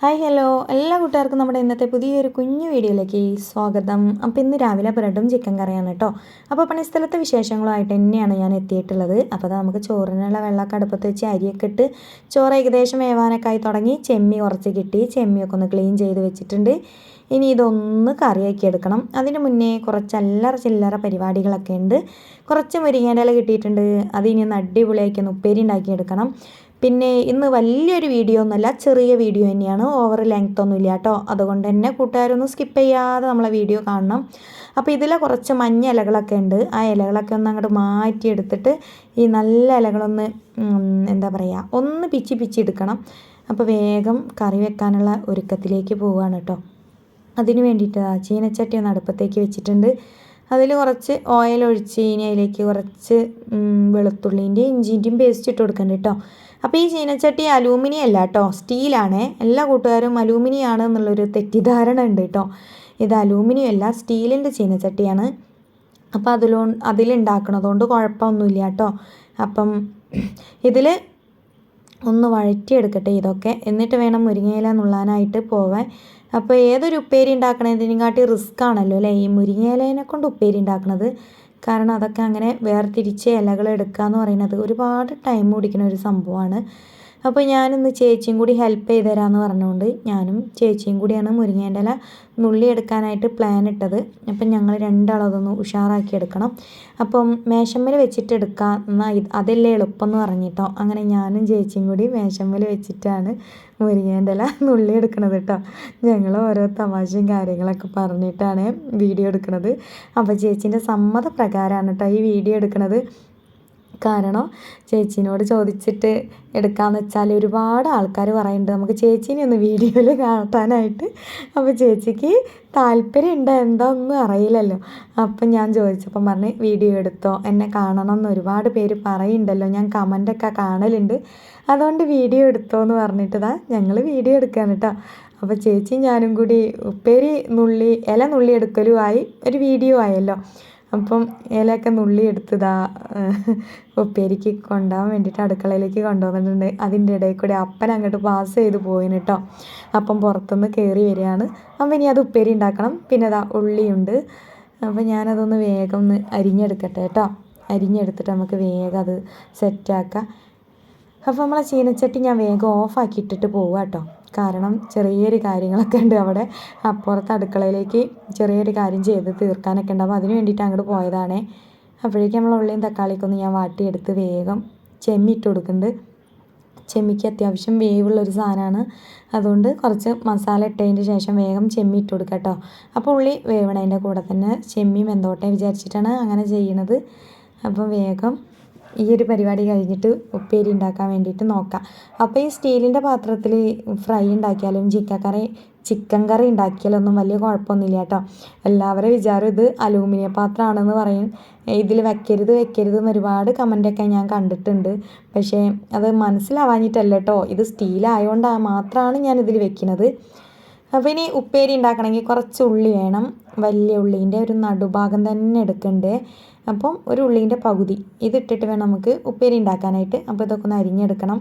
Hi hello എല്ലാ കൂട്ടുകാർക്കും നമ്മുടെ ഇന്നത്തെ പുതിയൊരു കുഞ്ഞു വീഡിയോയിലേക്ക് സ്വാഗതം. അപ്പോൾ ഇന്ന് രാവിലെ ബ്രെഡും ചിക്കൻ കറിയാണ് കേട്ടോ അപ്പോൾ പണിസ്ഥലത്തെ വിശേഷങ്ങളുമായിട്ട് തന്നെയാണ് ഞാൻ എത്തിയിട്ടുള്ളത്. അപ്പോൾ അത് നമുക്ക് ചോറിനുള്ള വെള്ളമൊക്കെ അടുപ്പത്ത് വെച്ച് അരിയൊക്കെ ഇട്ട് ചോറ് ഏകദേശം വേവാനൊക്കെ ആയി തുടങ്ങി. ചെമ്മി കുറച്ച് കിട്ടി. ചെമ്മിയൊക്കെ ഒന്ന് ക്ലീൻ ചെയ്ത് വെച്ചിട്ടുണ്ട്. ഇനി ഇതൊന്ന് കറിയാക്കി എടുക്കണം. അതിന് മുന്നേ കുറച്ച് അല്ലറ ചില്ലറ പരിപാടികളൊക്കെ ഉണ്ട്. കുറച്ച് മുരിങ്ങേന്റെ ഇല കിട്ടിയിട്ടുണ്ട് അതിനി ഒന്ന് അടിപൊളിയാക്കി ഒന്ന് ഉപ്പേരി ഉണ്ടാക്കി എടുക്കണം. പിന്നെ ഇന്ന് വലിയൊരു വീഡിയോ ഒന്നുമല്ല ചെറിയ വീഡിയോ തന്നെയാണ്. ഓവർ ലെങ്ത് ഒന്നുമില്ല കേട്ടോ. അതുകൊണ്ട് തന്നെ കൂട്ടുകാരൊന്നും സ്കിപ്പ് ചെയ്യാതെ നമ്മളെ വീഡിയോ കാണണം. അപ്പോൾ ഇതിൽ കുറച്ച് മഞ്ഞ ഇലകളൊക്കെ ഉണ്ട്. ആ ഇലകളൊക്കെ ഒന്ന് അങ്ങോട്ട് മാറ്റിയെടുത്തിട്ട് ഈ നല്ല ഇലകളൊന്ന് എന്താ പറയുക ഒന്ന് പിച്ചി പിച്ചി എടുക്കണം. അപ്പോൾ വേഗം കറി വെക്കാനുള്ള ഒരുക്കത്തിലേക്ക് പോവുകയാണ് കേട്ടോ. അതിന് വേണ്ടിയിട്ട് ചീനച്ചട്ടി ഒന്ന് അടുപ്പത്തേക്ക് വെച്ചിട്ടുണ്ട്. അതിൽ കുറച്ച് ഓയിൽ ഒഴിച്ച് ഇനി കുറച്ച് വെളുത്തുള്ളിന്റെയും ഇഞ്ചിന്റെയും പേസ്റ്റ് ഇട്ട് കൊടുക്കണ്ട കേട്ടോ. അപ്പോൾ ഈ ചീനച്ചട്ടി അലൂമിനിയം അല്ല കേട്ടോ സ്റ്റീലാണേ. എല്ലാ കൂട്ടുകാരും അലൂമിനിയം ആണ് എന്നുള്ളൊരു തെറ്റിദ്ധാരണ ഉണ്ട് കേട്ടോ ഇത് അലൂമിനിയം അല്ല സ്റ്റീലിന്റെ ചീനച്ചട്ടിയാണ്. അപ്പോൾ അതിലോ അതിലുണ്ടാക്കണതുകൊണ്ട് കുഴപ്പമൊന്നുമില്ല കേട്ടോ അപ്പം ഇതിൽ ഒന്ന് വഴറ്റിയെടുക്കട്ടെ ഇതൊക്കെ. എന്നിട്ട് വേണം മുരിങ്ങയില നുള്ളാനായിട്ട് പോവാൻ. അപ്പോൾ ഏതൊരു ഉപ്പേരി ഉണ്ടാക്കണതിനെക്കാട്ടി റിസ്ക് ആണല്ലോ അല്ലേ? ഈ മുരിങ്ങയിലേനെ കൊണ്ട് ഉപ്പേരി ഉണ്ടാക്കുന്നത് കാരണം അതൊക്കെ അങ്ങനെ വേർതിരിച്ച് ഇലകൾ എടുക്കുക എന്ന് പറയുന്നത് ഒരുപാട് ടൈം പിടിക്കുന്ന ഒരു സംഭവമാണ്. അപ്പോൾ ഞാനിന്ന് ചേച്ചിയും കൂടി ഹെൽപ്പ് ചെയ്ത് തരാമെന്ന് പറഞ്ഞുകൊണ്ട് ഞാനും ചേച്ചിയും കൂടിയാണ് മുരിങ്ങേന്റെ ഇല നുള്ളി എടുക്കാനായിട്ട് പ്ലാൻ ഇട്ടത്. അപ്പം ഞങ്ങൾ രണ്ടാളതൊന്ന് ഉഷാറാക്കി എടുക്കണം. അപ്പം മേശമ്മൽ വെച്ചിട്ട് എടുക്കാം അതല്ലേ എളുപ്പം എന്ന് പറഞ്ഞിട്ടോ. അങ്ങനെ ഞാനും ചേച്ചിയും കൂടി മേശമ്മൽ വെച്ചിട്ടാണ് മുരിങ്ങേന്റെ ഇല നുള്ളി എടുക്കണത് കേട്ടോ. ഞങ്ങൾ ഓരോ തമാശയും കാര്യങ്ങളൊക്കെ പറഞ്ഞിട്ടാണ് വീഡിയോ എടുക്കുന്നത് അപ്പോൾ ചേച്ചീന്റെ സമ്മതപ്രകാരമാണ് കേട്ടോ ഈ വീഡിയോ എടുക്കുന്നത് കാരണം ചേച്ചീനോട് ചോദിച്ചിട്ട് എടുക്കാമെന്ന് വെച്ചാൽ ഒരുപാട് ആൾക്കാർ പറയുന്നുണ്ട് നമുക്ക് ചേച്ചീനെ ഒന്ന് വീഡിയോയിൽ കാട്ടാനായിട്ട്. അപ്പോൾ ചേച്ചിക്ക് താല്പര്യം ഉണ്ട് എന്താ ഒന്നും അറിയില്ലല്ലോ. അപ്പം ഞാൻ ചോദിച്ചപ്പം പറഞ്ഞ് വീഡിയോ എടുത്തോ? എന്നെ കാണണം എന്ന് ഒരുപാട് പേര് പറയുന്നുണ്ടല്ലോ ഞാൻ കമന്റൊക്കെ കാണലുണ്ട്. അതുകൊണ്ട് വീഡിയോ എടുത്തോ എന്ന് പറഞ്ഞിട്ടതാ ഞങ്ങൾ വീഡിയോ എടുക്കാൻ കേട്ടോ അപ്പോൾ ചേച്ചി ഞാനും കൂടി ഉപ്പേരി നുള്ളി ഇല നുള്ളി എടുക്കലുമായി ഒരു വീഡിയോ ആയല്ലോ. അപ്പം ഇലയൊക്കെ നുള്ളി എടുത്തതാ ഉപ്പേരിക്ക് കൊണ്ടുപോകാൻ വേണ്ടിയിട്ട് അടുക്കളയിലേക്ക് കൊണ്ടുവന്നിട്ടുണ്ട്. അതിന്റെ ഇടയിൽ കൂടി അപ്പൻ അങ്ങോട്ട് പാസ് ചെയ്ത് പോയിന് കേട്ടോ അപ്പം പുറത്തുനിന്ന് കയറി വരികയാണ്. അപ്പം ഇനി അത് ഉപ്പേരി ഉണ്ടാക്കണം. പിന്നെ അതാ ഉള്ളിയുണ്ട്. അപ്പം ഞാനതൊന്ന് വേഗം ഒന്ന് അരിഞ്ഞെടുക്കട്ടെ കേട്ടോ അരിഞ്ഞെടുത്തിട്ട് നമുക്ക് വേഗം അത് സെറ്റാക്കാം അപ്പോൾ നമ്മളെ ചീനച്ചട്ടി ഞാൻ വേഗം ഓഫാക്കി ഇട്ടിട്ട് പോവാം കേട്ടോ കാരണം ചെറിയൊരു കാര്യങ്ങളൊക്കെ ഉണ്ട് അവിടെ. അപ്പുറത്ത് അടുക്കളയിലേക്ക് ചെറിയൊരു കാര്യം ചെയ്ത് തീർക്കാനൊക്കെ ഉണ്ടാവും അതിന് വേണ്ടിയിട്ട് അങ്ങോട്ട് പോയതാണ്. അപ്പോഴേക്കും നമ്മൾ ഉള്ളിയും തക്കാളിയൊക്കെ ഒന്ന് ഞാൻ വാട്ടിയെടുത്ത് വേഗം ചെമ്മി ഇട്ട് കൊടുക്കുന്നുണ്ട്. ചെമ്മിക്ക് അത്യാവശ്യം വേവുള്ളൊരു സാധനമാണ്. അതുകൊണ്ട് കുറച്ച് മസാല ഇട്ടതിന്റെ ശേഷം വേഗം ചെമ്മി ഇട്ട് കൊടുക്കുക കേട്ടോ. അപ്പോൾ ഉള്ളി വേവണതിന്റെ കൂടെ തന്നെ ചെമ്മി വെന്തോട്ടെ വിചാരിച്ചിട്ടാണ് അങ്ങനെ ചെയ്യണത്. അപ്പോൾ വേഗം ഈ ഒരു പരിപാടി കഴിഞ്ഞിട്ട് ഉപ്പേരി ഉണ്ടാക്കാൻ വേണ്ടിയിട്ട് നോക്കാം. അപ്പോൾ ഈ സ്റ്റീലിന്റെ പാത്രത്തിൽ ഫ്രൈ ഉണ്ടാക്കിയാലും ചിക്കൻ കറി ചിക്കൻ കറി ഉണ്ടാക്കിയാലൊന്നും വലിയ കുഴപ്പമൊന്നുമില്ല കേട്ടോ. എല്ലാവരും വിചാരം ഇത് അലൂമിനിയം പാത്രമാണെന്ന് പറയും. ഇതിൽ വെക്കരുത് വെക്കരുത് എന്ന് ഒരുപാട് കമന്റൊക്കെ ഞാൻ കണ്ടിട്ടുണ്ട്. പക്ഷേ അത് മനസ്സിലാവാഞ്ഞിട്ടല്ല കേട്ടോ. ഇത് സ്റ്റീലായതുകൊണ്ട് മാത്രമാണ് ഞാൻ ഇതിൽ വെക്കുന്നത്. അപ്പോൾ ഇനി ഉപ്പേരി ഉണ്ടാക്കണമെങ്കിൽ കുറച്ച് ഉള്ളി വേണം. വലിയ ഉള്ളീന്റെ ഒരു നടുഭാഗം തന്നെ എടുക്കണ്ടേ. അപ്പം ഒരു ഉള്ളീന്റെ പകുതി ഇതിട്ടിട്ട് വേണം നമുക്ക് ഉപ്പേരി ഉണ്ടാക്കാനായിട്ട്. അപ്പോൾ ഇതൊക്കെ ഒന്ന് അരിഞ്ഞെടുക്കണം.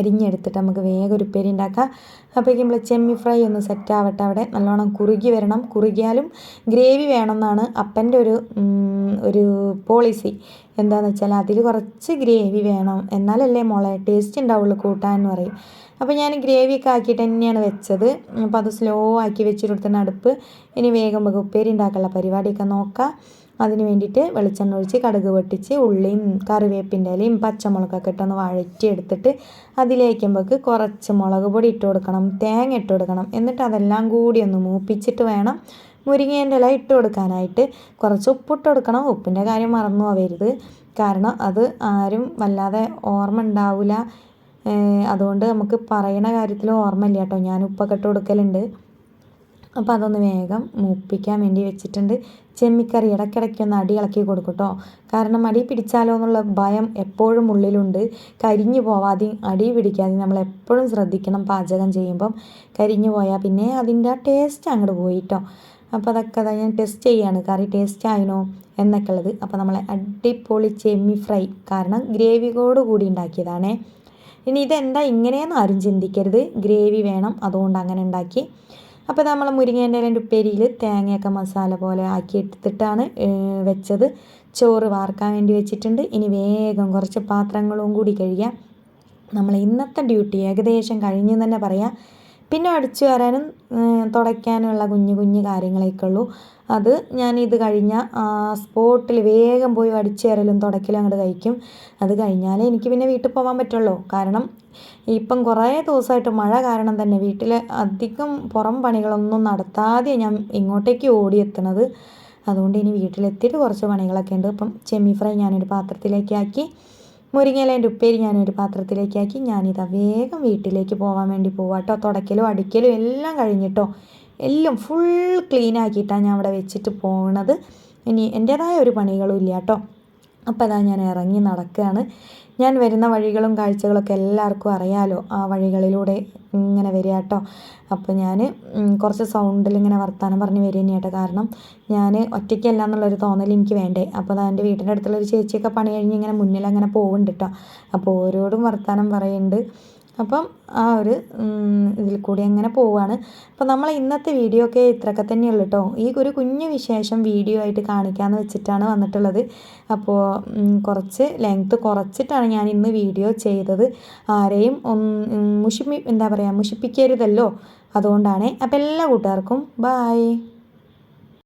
അരിഞ്ഞെടുത്തിട്ട് നമുക്ക് വേഗം ഒരു ഉപ്പേരി ഉണ്ടാക്കാം. അപ്പോഴേക്കും നമ്മൾ ചെമ്മി ഫ്രൈ ഒന്ന് സെറ്റ് ആവട്ടെ അവിടെ. നല്ലോണം കുറുകി വരണം. കുറുകിയാലും ഗ്രേവി വേണമെന്നാണ് അപ്പന്റെ ഒരു ഒരു പോളിസി എന്താണെന്ന് വെച്ചാൽ അതിൽ കുറച്ച് ഗ്രേവി വേണം. എന്നാലല്ലേ മുള ടേസ്റ്റ് ഉണ്ടാവുള്ളൂ കൂട്ടാൻ എന്ന് പറയും. അപ്പോൾ ഞാൻ ഗ്രേവിയൊക്കെ ആക്കിയിട്ട് തന്നെയാണ് വെച്ചത്. അപ്പോൾ അത് സ്ലോ ആക്കി വെച്ചിട്ട് അടുപ്പ് ഇനി വേഗം ഉപ്പേരി ഉണ്ടാക്കാനുള്ള പരിപാടിയൊക്കെ നോക്കാം. അതിന് വേണ്ടിയിട്ട് വെളിച്ചെണ്ണ ഒഴിച്ച് കടുക് പൊട്ടിച്ച് ഉള്ളിയും കറിവേപ്പിന്റെ ഇലയും പച്ചമുളകൊക്കെ ഇട്ടൊന്ന് വഴറ്റിയെടുത്തിട്ട് അതിലേക്കുമ്പോൾക്ക് കുറച്ച് മുളക് പൊടി ഇട്ട് കൊടുക്കണം തേങ്ങ ഇട്ട് കൊടുക്കണം. എന്നിട്ട് അതെല്ലാം കൂടി ഒന്ന് മൂപ്പിച്ചിട്ട് വേണം മുരിങ്ങേന്റെ ഇല ഇട്ട് കൊടുക്കാനായിട്ട്. കുറച്ച് ഉപ്പിട്ട് കൊടുക്കണം ഉപ്പിന്റെ കാര്യം മറന്നു പോവരുത്. കാരണം അത് ആരും വല്ലാതെ ഓർമ്മ ഉണ്ടാവില്ല അതുകൊണ്ട് നമുക്ക് പറയണ കാര്യത്തിൽ ഓർമ്മയില്ല കേട്ടോ. ഞാൻ ഉപ്പൊക്കെ ഇട്ട് കൊടുക്കലുണ്ട്. അപ്പോൾ അതൊന്ന് വേഗം മൂപ്പിക്കാൻ വേണ്ടി വെച്ചിട്ടുണ്ട്. ചെമ്മിക്കറി ഇടയ്ക്കിടയ്ക്ക് ഒന്ന് അടി ഇളക്കി കൊടുക്കും കേട്ടോ കാരണം അടി പിടിച്ചാലോ എന്നുള്ള ഭയം എപ്പോഴും ഉള്ളിലുണ്ട്. കരിഞ്ഞു പോവാതെ അടി പിടിക്കാതെ നമ്മൾ എപ്പോഴും ശ്രദ്ധിക്കണം പാചകം ചെയ്യുമ്പം. കരിഞ്ഞു പോയാൽ പിന്നെ അതിന്റെ ആ ടേസ്റ്റ് അങ്ങോട്ട് പോയി കേട്ടോ അപ്പോൾ അതൊക്കെ അതാ ഞാൻ ടെസ്റ്റ് ചെയ്യാണ്. കറി ടേസ്റ്റ് ആയിനോ എന്നൊക്കെ ഉള്ളത്. അപ്പോൾ നമ്മൾ അടിപൊളി ചെമ്മി ഫ്രൈ കാരണം ഗ്രേവിയോട് കൂടി ഉണ്ടാക്കിയതാണേ. ഇനി ഇതെന്താ ഇങ്ങനെയെന്ന് ആരും ചിന്തിക്കരുത്. ഗ്രേവി വേണം. അതുകൊണ്ട് അങ്ങനെ ഉണ്ടാക്കി. അപ്പോൾ നമ്മൾ മുരിങ്ങേന്റെ രണ്ട് ഉപ്പേരിയിൽ തേങ്ങയൊക്കെ മസാല പോലെ ആക്കി എടുത്തിട്ടാണ് വെച്ചത്. ചോറ് വാർക്കാൻ വേണ്ടി വെച്ചിട്ടുണ്ട്. ഇനി വേഗം കുറച്ച് പാത്രങ്ങളും കൂടി കഴിയാം നമ്മൾ ഇന്നത്തെ ഡ്യൂട്ടി ഏകദേശം കഴിഞ്ഞു തന്നെ പറയാം. പിന്നെ അടിച്ചു വരാനും തുടയ്ക്കാനുള്ള കുഞ്ഞു കുഞ്ഞു കാര്യങ്ങളൊക്കെ ഉള്ളൂ. അത് ഞാൻ ഇത് കഴിഞ്ഞ സ്പോട്ടിൽ വേഗം പോയി അടിച്ചു തുടക്കലും അങ്ങോട്ട് കഴിക്കും. അത് കഴിഞ്ഞാലേ എനിക്ക് പിന്നെ വീട്ടിൽ പോകാൻ പറ്റുള്ളൂ. കാരണം ഇപ്പം കുറേ ദിവസമായിട്ട് മഴ കാരണം തന്നെ വീട്ടിൽ അധികം പുറം പണികളൊന്നും നടത്താതെ ഞാൻ ഇങ്ങോട്ടേക്ക് ഓടിയെത്തുന്നത്. അതുകൊണ്ട് ഇനി വീട്ടിലെത്തിയിട്ട് കുറച്ച് പണികളൊക്കെ ഉണ്ട്. ഇപ്പം ചെമ്മി ഫ്രൈ ഞാനൊരു പാത്രത്തിലേക്കാക്കി മുരിങ്ങയിലേന്റെ ഉപ്പേരി ഞാനൊരു പാത്രത്തിലേക്കാക്കി ഞാനിതാ വേഗം വീട്ടിലേക്ക് പോകാൻ വേണ്ടി പോവാട്ടോ. തുടക്കലും അടിക്കലും എല്ലാം കഴിഞ്ഞിട്ടോ. എല്ലാം ഫുൾ ക്ലീൻ ആക്കിയിട്ടാണ് ഞാൻ അവിടെ വെച്ചിട്ട് പോണത്. ഇനി എന്റേതായ ഒരു പണികളും ഇല്ല കേട്ടോ അപ്പോൾ അതാ ഞാൻ ഇറങ്ങി നടക്കുകയാണ് ഞാൻ വരുന്ന വഴികളും കാഴ്ചകളൊക്കെ എല്ലാവർക്കും അറിയാലോ ആ വഴികളിലൂടെ ഇങ്ങനെ വരിക കേട്ടോ അപ്പോൾ ഞാൻ കുറച്ച് സൗണ്ടിൽ ഇങ്ങനെ വർത്തമാനം പറഞ്ഞ് വരിക കേട്ടോ കാരണം ഞാൻ ഒറ്റയ്ക്കല്ല എന്നുള്ളൊരു തോന്നൽ എനിക്ക് വേണ്ടേ. അപ്പോൾ അതാ എന്റെ വീട്ടിന്റെ അടുത്തുള്ളൊരു ചേച്ചിയൊക്കെ പണി കഴിഞ്ഞ് ഇങ്ങനെ മുന്നിൽ അങ്ങനെ പോകുന്നുണ്ട് കേട്ടോ അപ്പോൾ ഓരോടും വർത്തമാനം പറയുന്നുണ്ട് അപ്പം ആ ഒരു ഇതിൽ കൂടി അങ്ങനെ പോവുകയാണ് അപ്പോൾ നമ്മൾ ഇന്നത്തെ വീഡിയോ ഒക്കെ ഇത്രയൊക്കെ തന്നെയുള്ളൂ കേട്ടോ ഈ ഒരു കുഞ്ഞു വിശേഷം വീഡിയോ ആയിട്ട് കാണിക്കാമെന്ന് വെച്ചിട്ടാണ് വന്നിട്ടുള്ളത്. അപ്പോൾ കുറച്ച് ലെങ്ത്ത് കുറച്ചിട്ടാണ് ഞാൻ ഇന്ന് വീഡിയോ ചെയ്തത്. ആരെയും മുഷിപ്പി എന്താ പറയുക മുഷിപ്പിക്കരുതല്ലോ. അതുകൊണ്ടാണ്. അപ്പോൾ എല്ലാ കൂട്ടുകാർക്കും ബായ്